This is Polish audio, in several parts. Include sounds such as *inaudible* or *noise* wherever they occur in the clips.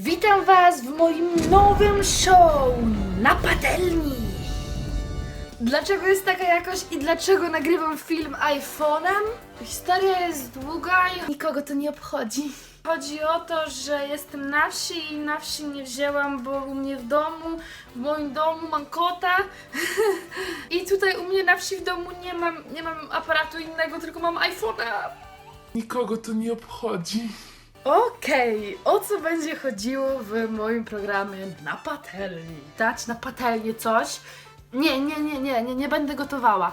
Witam Was w moim nowym show na patelni. Dlaczego jest taka jakość i dlaczego nagrywam film iPhone'em? Historia jest długa i nikogo to nie obchodzi. Chodzi o to, że jestem na wsi i na wsi nie wzięłam, bo u mnie w domu, w moim domu mam kota. *laughs* I tutaj u mnie na wsi w domu nie mam, nie mam aparatu innego, tylko mam iPhone'a. Nikogo to nie obchodzi. Okej, o co będzie chodziło w moim programie na patelni? Dać na patelnię coś? Nie, nie, nie, nie, nie, nie będę gotowała.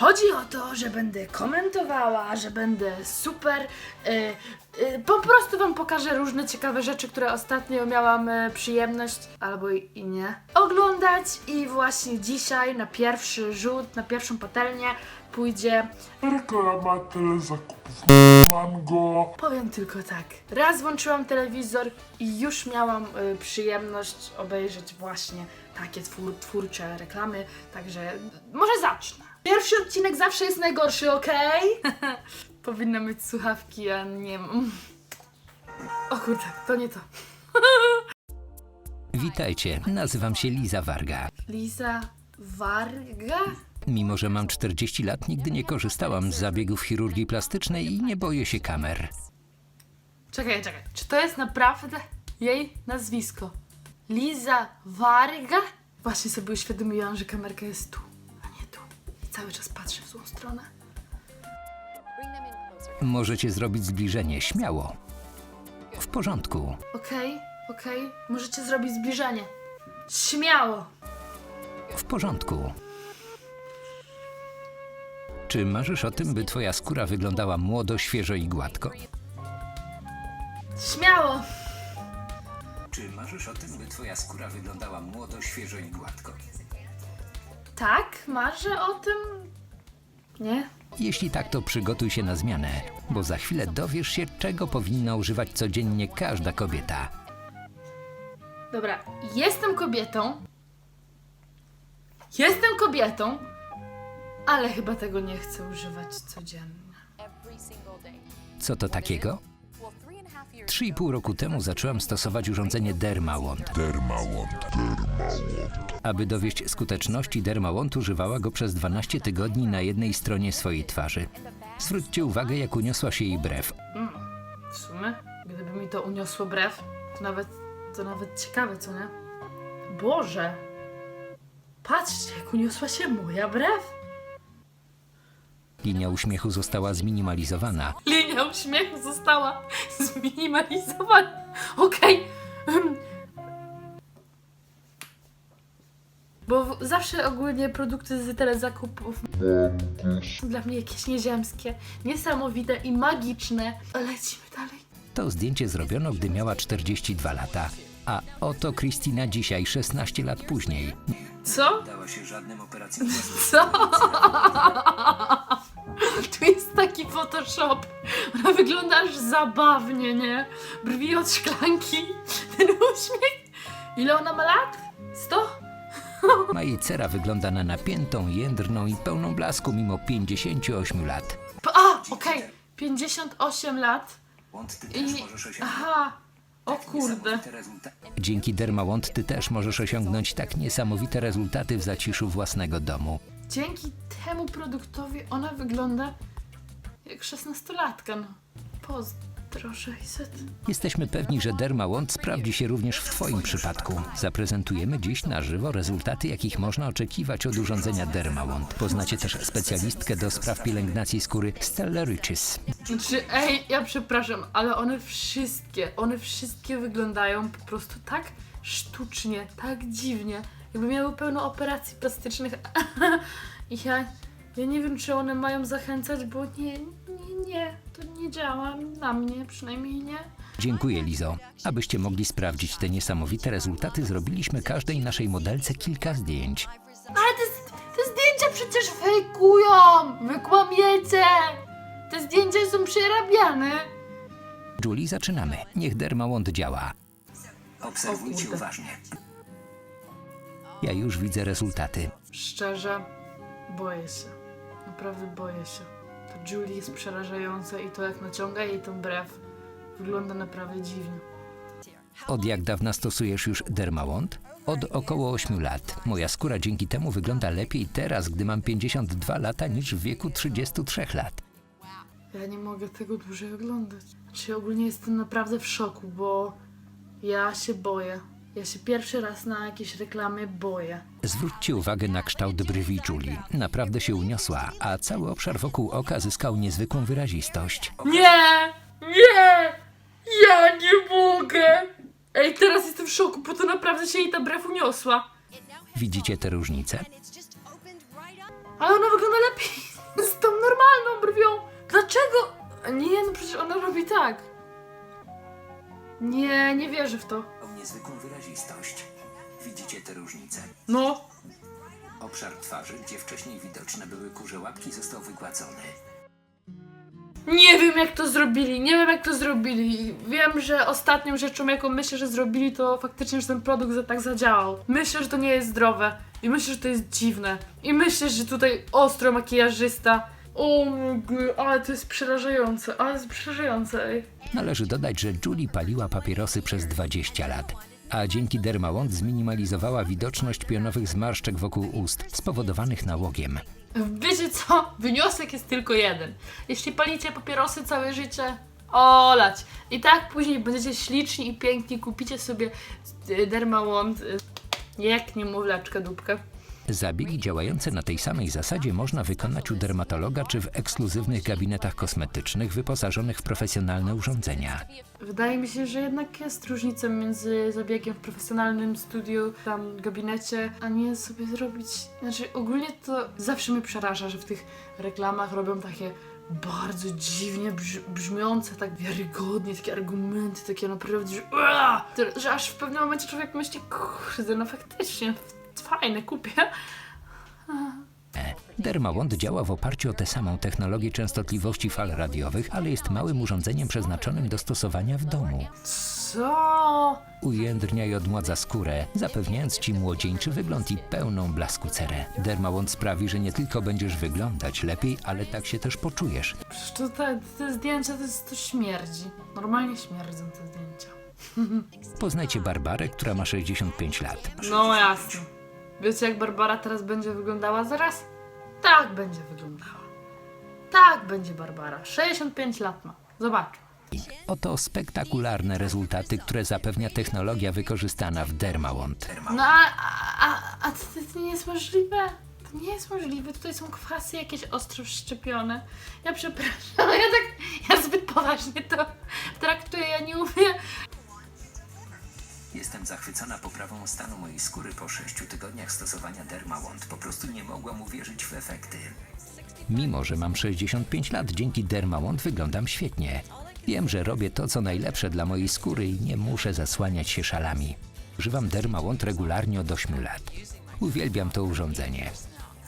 Chodzi o to, że będę komentowała, że będę super. y, y, po prostu Wam pokażę różne ciekawe rzeczy, które ostatnio miałam y, przyjemność, albo i, i nie, oglądać. I właśnie dzisiaj na pierwszy rzut, na pierwszą patelnię pójdzie Reklama tyle zakupów. Mango. Powiem tylko tak. Raz włączyłam telewizor i już miałam y, przyjemność obejrzeć właśnie takie twór, twórcze reklamy, także może zacznę. Pierwszy odcinek zawsze jest najgorszy, okej? *laughs* Powinna mieć słuchawki, a nie mam. O kurde, to nie to. *laughs* Witajcie, nazywam się Liza Warga. Liza Varga? Mimo, że mam 40 lat, nigdy nie korzystałam z zabiegów chirurgii plastycznej i nie boję się kamer. Czekaj, czekaj. Czy to jest naprawdę jej nazwisko? Liza Varga? Właśnie sobie uświadomiłam, że kamerka jest tu, cały czas patrzę w złą stronę. Możecie zrobić zbliżenie, śmiało. W porządku. Okej, okej. Możecie zrobić zbliżenie. Śmiało. W porządku. Czy marzysz o tym, by twoja skóra wyglądała młodo, świeżo i gładko? Śmiało. Czy marzysz o tym, by twoja skóra wyglądała młodo, świeżo i gładko? Tak, marzę o tym. Nie? Jeśli tak, to przygotuj się na zmianę, bo za chwilę dowiesz się, czego powinna używać codziennie każda kobieta. Dobra, jestem kobietą. Jestem kobietą, ale chyba tego nie chcę używać codziennie. Co to takiego? 3,5 roku temu zaczęłam stosować urządzenie Dermałąd. Dermałąd. Aby dowieść skuteczności, Dermałąd używała go przez 12 tygodni na jednej stronie swojej twarzy. Zwróćcie uwagę, jak uniosła się jej brew. Mm, w sumie, gdyby mi to uniosło brew, to nawet, to nawet ciekawe, co nie? Boże! Patrzcie, jak uniosła się moja brew! Linia uśmiechu została zminimalizowana. Linia uśmiechu została zminimalizowana. Okej. Hmm. Bo w- zawsze ogólnie produkty z telezakupów dla mnie jakieś nieziemskie, niesamowite i magiczne. Lecimy dalej. To zdjęcie zrobiono, gdy miała 42 lata. A oto Kristina dzisiaj, 16 lat później. Co? Dała się żadnym operacjom Co? *laughs* *laughs* Tu jest taki Photoshop. Ona wygląda aż zabawnie, nie? Brwi od szklanki, *laughs* ten uśmiech. Ile ona ma lat? 100? Ma jej cera wygląda na napiętą, jędrną i pełną blasku mimo 58 lat. P- A, okej. 58 lat. I... Aha. O kurde. Dzięki Dermawond ty też możesz osiągnąć tak niesamowite rezultaty w zaciszu własnego domu. Dzięki temu produktowi ona wygląda jak 16-latka, no. Pozdro 600. Jesteśmy pewni, że Dermawond sprawdzi się również w Twoim przypadku. Zaprezentujemy dziś na żywo rezultaty, jakich można oczekiwać od urządzenia Dermawond. Poznacie też specjalistkę do spraw pielęgnacji skóry Stella Riches. Znaczy, ej, ja przepraszam, ale one wszystkie, one wszystkie wyglądają po prostu tak sztucznie, tak dziwnie, jakby miały pełno operacji plastycznych. *laughs* I ja, ja nie wiem, czy one mają zachęcać, bo nie, nie, nie, to nie działa na mnie, przynajmniej nie. Dziękuję, Lizo. Abyście mogli sprawdzić te niesamowite rezultaty, zrobiliśmy każdej naszej modelce kilka zdjęć. Ale te, te zdjęcia przecież fejkują! Wy kłamiecie! Te zdjęcia są przerabiane. Julie, zaczynamy. Niech Dermawond działa. Obserwujcie uważnie. Ja już widzę rezultaty. Szczerze, boję się. Naprawdę boję się. To Julie jest przerażające i to jak naciąga jej tą brew wygląda naprawdę dziwnie. Od jak dawna stosujesz już Dermawond? Od około 8 lat. Moja skóra dzięki temu wygląda lepiej teraz, gdy mam 52 lata, niż w wieku 33 lat. Ja nie mogę tego dłużej oglądać. Czy ogólnie jestem naprawdę w szoku, bo ja się boję. Ja się pierwszy raz na jakieś reklamy boję. Zwróćcie uwagę na kształt brwi Julie. Naprawdę się uniosła, a cały obszar wokół oka zyskał niezwykłą wyrazistość. Nie! Nie! Ja nie mogę! Ej, teraz jestem w szoku, bo to naprawdę się jej ta brew uniosła. Widzicie te różnice? Ale ona wygląda lepiej *laughs* z tą normalną brwią. Dlaczego? Nie, no przecież ona robi tak. Nie, nie wierzę w to. Niezwykłą wyrazistość. Widzicie te różnice? No, Obszar twarzy, gdzie wcześniej widoczne były kurze łapki, został wygładzony. nie wiem jak to zrobili, nie wiem jak to zrobili. Wiem, że ostatnią rzeczą, jaką myślę, że zrobili, to faktycznie, że ten produkt za- tak zadziałał. Myślę, że to nie jest zdrowe. I myślę, że to jest dziwne. I myślę, że tutaj ostro makijażysta. O mój ale to jest przerażające, ale jest przerażające, ej. Należy dodać, że Julie paliła papierosy przez 20 lat, a dzięki Dermawond zminimalizowała widoczność pionowych zmarszczek wokół ust spowodowanych nałogiem. Wiecie co? Wniosek jest tylko jeden. Jeśli palicie papierosy całe życie, olać. I tak później będziecie śliczni i piękni, kupicie sobie y, Dermawond, y, jak niemowlaczka dupkę. Zabiegi działające na tej samej zasadzie można wykonać u dermatologa czy w ekskluzywnych gabinetach kosmetycznych wyposażonych w profesjonalne urządzenia. Wydaje mi się, że jednak jest różnica między zabiegiem w profesjonalnym studiu, tam gabinecie, a nie sobie zrobić. Znaczy, ogólnie to zawsze mnie przeraża, że w tych reklamach robią takie bardzo dziwnie brz- brzmiące, tak wiarygodnie, takie argumenty, takie naprawdę, że, Ua! To- że aż w pewnym momencie człowiek myśli, kurde, no faktycznie, fajne, kupię. Dermawond działa w oparciu o tę samą technologię częstotliwości fal radiowych, ale jest małym urządzeniem przeznaczonym do stosowania w domu. Co? Ujędrnia i odmładza skórę, zapewniając Ci młodzieńczy wygląd i pełną blasku cerę. Dermawond sprawi, że nie tylko będziesz wyglądać lepiej, ale tak się też poczujesz. Przecież to te, te zdjęcia to, jest, to śmierdzi. Normalnie śmierdzą te zdjęcia. *laughs* Poznajcie Barbarę, która ma 65 lat. No jasne. Wiecie jak Barbara teraz będzie wyglądała zaraz? Tak będzie wyglądała. Tak będzie Barbara. 65 lat ma. Zobacz. Oto spektakularne rezultaty, które zapewnia technologia wykorzystana w Dermawond. No a, a, a, a to, to nie jest możliwe. To nie jest możliwe. Tutaj są kwasy jakieś ostro wszczepione. Ja przepraszam, ale *laughs* ja tak, ja zbyt poważnie to traktuję. Ja nie umiem. Jestem zachwycona poprawą stanu mojej skóry po 6 tygodniach stosowania Dermawond. Po prostu nie mogłam uwierzyć w efekty. Mimo, że mam 65 lat, dzięki Dermawond wyglądam świetnie. Wiem, że robię to, co najlepsze dla mojej skóry i nie muszę zasłaniać się szalami. Używam Dermawond regularnie od 8 lat. Uwielbiam to urządzenie.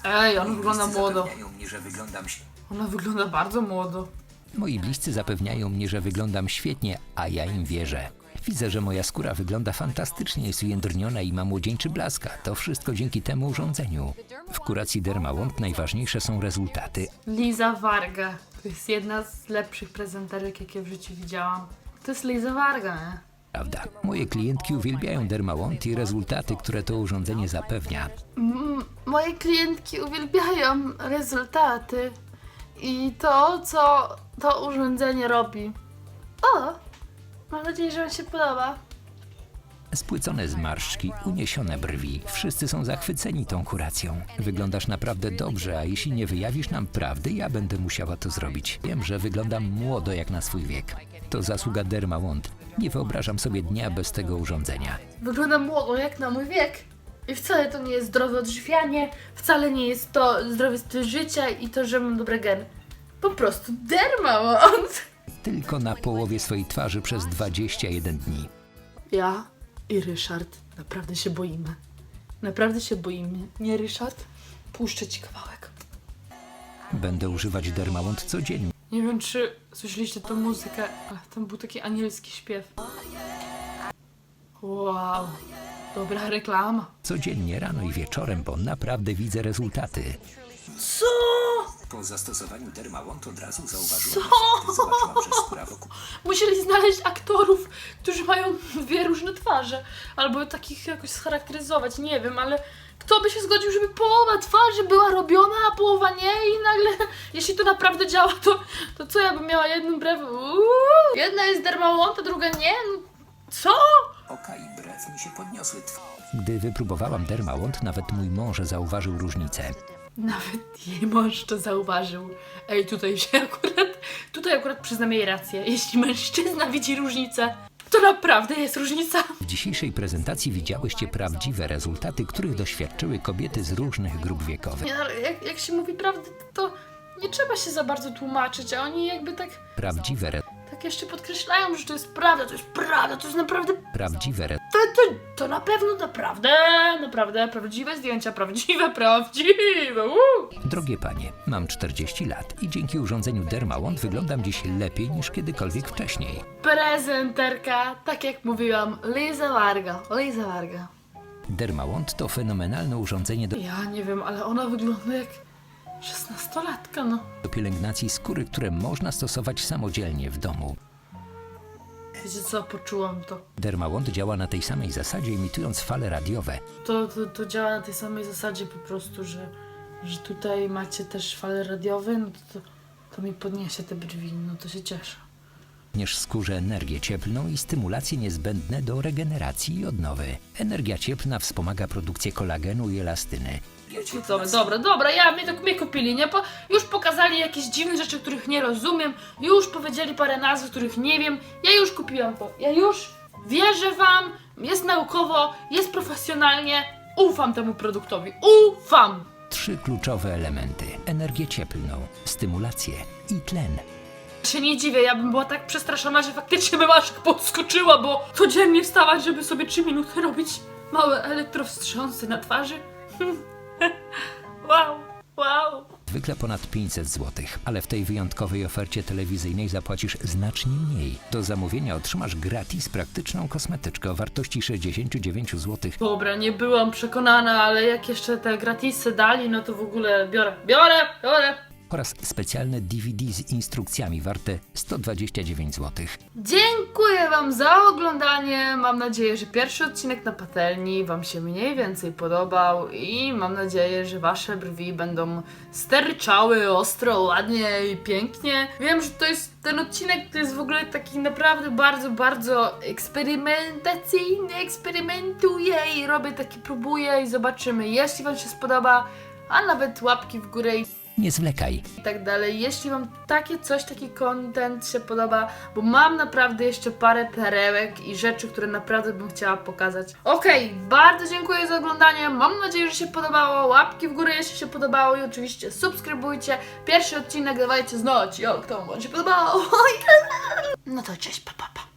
Ej, on wygląda młodo. Zapewniają mnie, że wyglądam ś- Ona wygląda bardzo młodo. Moi bliscy zapewniają mnie, że wyglądam świetnie, a ja im wierzę. Widzę, że moja skóra wygląda fantastycznie, jest ujędrniona i ma młodzieńczy blask. a To wszystko dzięki temu urządzeniu. W kuracji Dermawond najważniejsze są rezultaty, Liza Varga. To jest jedna z lepszych prezenterek, jakie w życiu widziałam. To jest Liza Varga, nie? prawda? Moje klientki uwielbiają Dermawond i rezultaty, które to urządzenie zapewnia. M- moje klientki uwielbiają rezultaty i to, co to urządzenie robi. O! Mam nadzieję, że Wam się podoba. Spłycone zmarszczki, uniesione brwi. Wszyscy są zachwyceni tą kuracją. Wyglądasz naprawdę dobrze, a jeśli nie wyjawisz nam prawdy, ja będę musiała to zrobić. Wiem, że wyglądam młodo jak na swój wiek. To zasługa Dermawond. Nie wyobrażam sobie dnia bez tego urządzenia. Wyglądam młodo jak na mój wiek. I wcale to nie jest zdrowe odżywianie, wcale nie jest to zdrowy styl życia i to, że mam dobre geny. Po prostu dermawond. Tylko na połowie swojej twarzy przez 21 dni. Ja i Ryszard naprawdę się boimy. Naprawdę się boimy. Nie, Ryszard? Puszczę ci kawałek. Będę używać Dermawond codziennie. Nie wiem, czy słyszeliście tą muzykę, ale tam był taki anielski śpiew. Wow, dobra reklama. Codziennie rano i wieczorem, bo naprawdę widzę rezultaty. Co? Po zastosowaniu Dermawont od razu Co? zauważyłam efekty. Zobaczyłam, że Musieli znaleźć aktorów, którzy mają dwie różne twarze, albo takich jakoś scharakteryzować, nie wiem, ale kto by się zgodził, żeby połowa twarzy była robiona, a połowa nie i nagle, jeśli to naprawdę działa, to, to co ja bym miała jedną brew? Uuu, jedna jest dermałont, a druga nie? No, co? Oka i brew mi się podniosły. Gdy wypróbowałam Dermawont, nawet mój mąż zauważył różnicę. Nawet jej mąż to zauważył. Ej, tutaj się *laughs* akurat, tutaj akurat przyznam jej rację. Jeśli mężczyzna widzi różnicę, to naprawdę jest różnica. W dzisiejszej prezentacji widziałyście prawdziwe rezultaty, których doświadczyły kobiety z różnych grup wiekowych. Nie, no, ale jak, jak się mówi prawdę, to nie trzeba się za bardzo tłumaczyć, a oni jakby tak, Prawdziwe, re, tak jeszcze podkreślają, że to jest prawda, to jest prawda, to jest naprawdę, prawdziwe re, to, to, to na pewno naprawdę, naprawdę, prawdziwe zdjęcia, prawdziwe, prawdziwe, uuu. Drogie panie, mam 40 lat i dzięki urządzeniu Dermawont wyglądam dziś lepiej niż kiedykolwiek wcześniej. Prezenterka, tak jak mówiłam, Liza Varga, Liza Varga. Dermawont to fenomenalne urządzenie do, Ja nie wiem, ale ona wygląda jak szesnastolatka, no. do pielęgnacji skóry, które można stosować samodzielnie w domu. Wiecie co, poczułam to. Dermawont działa na tej samej zasadzie, imitując fale radiowe. To, to, to działa na tej samej zasadzie po prostu, że, że tutaj macie też fale radiowe, no to, to, to mi podniesie te brwi, no to się cieszę. Również skórze energię cieplną i stymulacje niezbędne do regeneracji i odnowy. Energia cieplna wspomaga produkcję kolagenu i elastyny. Dobra, dobra, ja mnie to mnie kupili, nie? Po, już pokazali jakieś dziwne rzeczy, których nie rozumiem, już powiedzieli parę nazw, których nie wiem, ja już kupiłam to, ja już wierzę wam, jest naukowo, jest profesjonalnie, ufam temu produktowi, ufam! Trzy kluczowe elementy: energię cieplną, stymulację i tlen. Się nie dziwię, ja bym była tak przestraszona, że faktycznie bym aż podskoczyła, bo codziennie wstawać, żeby sobie 3 minuty robić małe elektrowstrząsy na twarzy. *laughs* wow, wow. Zwykle ponad 500 zł, ale w tej wyjątkowej ofercie telewizyjnej zapłacisz znacznie mniej. Do zamówienia otrzymasz gratis praktyczną kosmetyczkę o wartości 69 zł. Dobra, nie byłam przekonana, ale jak jeszcze te gratisy dali, no to w ogóle biorę, biorę, biorę. Oraz specjalne DVD z instrukcjami warte 129 zł. Dziękuję Wam za oglądanie. Mam nadzieję, że pierwszy odcinek na patelni Wam się mniej więcej podobał i mam nadzieję, że Wasze brwi będą sterczały ostro, ładnie i pięknie. Wiem, że to jest ten odcinek, to jest w ogóle taki naprawdę bardzo, bardzo eksperymentacyjny. Eksperymentuję i robię taki, próbuję i zobaczymy, jeśli Wam się spodoba, a nawet łapki w górę i Nie zwlekaj. i tak dalej. Jeśli Wam takie coś, taki content się podoba, bo mam naprawdę jeszcze parę perełek i rzeczy, które naprawdę bym chciała pokazać. Okej, bardzo dziękuję za oglądanie. Mam nadzieję, że się podobało. Łapki w górę, jeśli się podobało i oczywiście subskrybujcie. Pierwszy odcinek dawajcie znać, jak to Wam się podobało. *laughs* No to cześć, papa. Pa.